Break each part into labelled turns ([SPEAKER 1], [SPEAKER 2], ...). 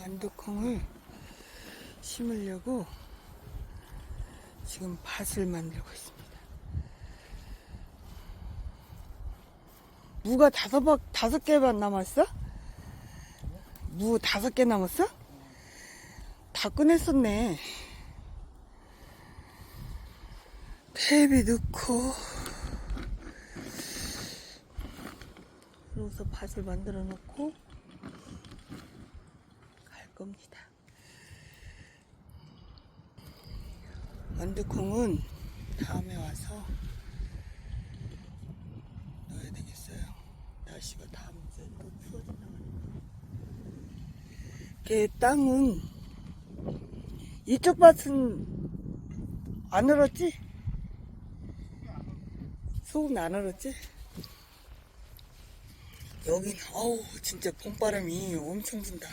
[SPEAKER 1] 완두콩을 심으려고 지금 밭을 만들고 있습니다. 무가 다섯 박 다섯 개만 남았어? 무 다섯 개 남았어? 다 꺼냈었네. 탭이 넣고 그러고서 밭을 만들어 놓고 갈 겁니다. 완두콩은 다음에 와서 넣어야 되겠어요. 날씨가 다음 주에 또 추워진다고. 그 땅은 이쪽 밭은 안 얼었지? 소금 안 얼었지? 여긴 어우 진짜 봄바람이 엄청 분다.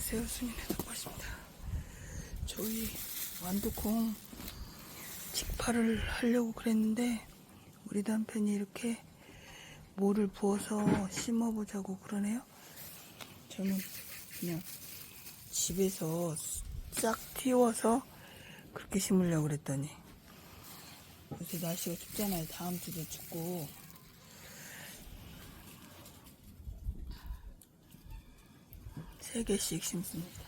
[SPEAKER 1] 안녕하세요 수민의 덕밭입니다. 저희 완두콩 직파를 하려고 그랬는데 우리 남편이 이렇게 모를 부어서 심어보자고 그러네요. 저는 그냥 집에서 싹 틔워서 그렇게 심으려고 그랬더니 요새 날씨가 춥잖아요. 다음 주도 춥고 세 개씩 심습니다.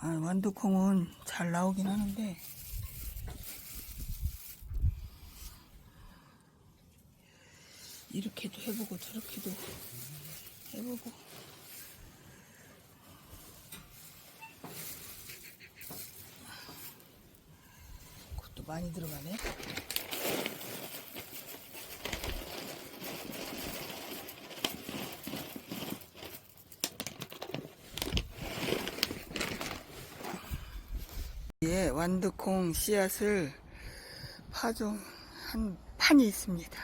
[SPEAKER 1] 아, 완두콩은 잘 나오긴 하는데 이렇게도 해보고 저렇게도 해보고 그것도 많이 들어가네. 예, 완두콩 씨앗을 파종한 판이 있습니다.